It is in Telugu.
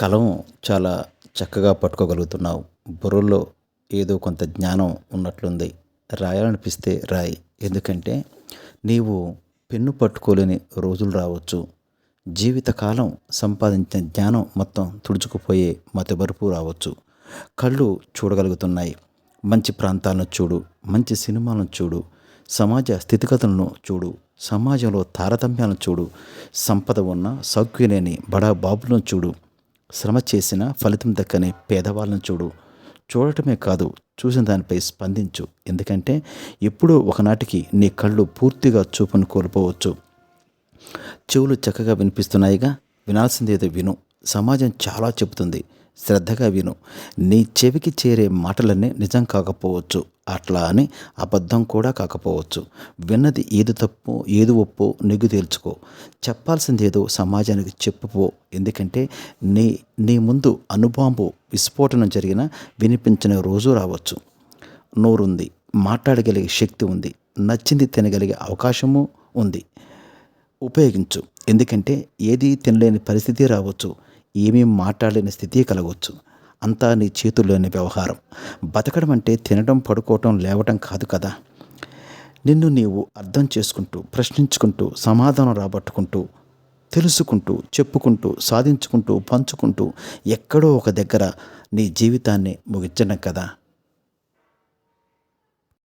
కలం చాలా చక్కగా పట్టుకోగలుగుతున్నావు. బుర్రలో ఏదో కొంత జ్ఞానం ఉన్నట్లుంది. రాయాలనిపిస్తే రాయి. ఎందుకంటే నీవు పెన్ను పట్టుకోలేని రోజులు రావచ్చు. జీవితకాలం సంపాదించిన జ్ఞానం మొత్తం తుడుచుకుపోయే మతబరుపు రావచ్చు. కళ్ళు చూడగలుగుతున్నాయి. మంచి ప్రాంతాలను చూడు. మంచి సినిమాలను చూడు. సమాజ స్థితిగతులను చూడు. సమాజంలో తారతమ్యాలను చూడు. సంపద ఉన్న సౌఖ్యలేని బడా బాబులను చూడు. శ్రమ చేసిన ఫలితం దక్కనే పేదవాళ్ళను చూడు. చూడటమే కాదు చూసిన దానిపై స్పందించు. ఎందుకంటే ఎప్పుడూ ఒకనాటికి నీ కళ్ళు పూర్తిగా చూపును కోల్పోవచ్చు. చెవులు చక్కగా వినిపిస్తున్నాయిగా? వినాల్సిందేదో విను. సమాజం చాలా చెబుతుంది. శ్రద్ధగా విను. నీ చెవికి చేరే మాటలన్నీ నిజం కాకపోవచ్చు. అట్లా అని అబద్ధం కూడా కాకపోవచ్చు. విన్నది ఏది తప్పు ఏది ఒప్పో నిగ్గు తేల్చుకో. చెప్పాల్సిందేదో సమాజానికి చెప్పుపో. ఎందుకంటే నీ నీ ముందు అనుబాంబు విస్ఫోటనం జరిగిన వినిపించిన రోజు రావచ్చు. నోరుంది మాట్లాడగలిగే శక్తి ఉంది నచ్చింది తినగలిగే అవకాశము ఉంది. ఉపయోగించు. ఎందుకంటే ఏది తినలేని పరిస్థితి రావచ్చు. ఏమీ మాట్లాడలేని స్థితి కలగవచ్చు. అంతా నీ చేతుల్లోని వ్యవహారం. బతకడం అంటే తినడం పడుకోవటం లేవటం కాదు కదా. నిన్ను నీవు అర్థం చేసుకుంటూ ప్రశ్నించుకుంటూ సమాధానం రాబట్టుకుంటూ తెలుసుకుంటూ చెప్పుకుంటూ సాధించుకుంటూ పంచుకుంటూ ఎక్కడో ఒక దగ్గర నీ జీవితాన్ని ముగించడం కదా.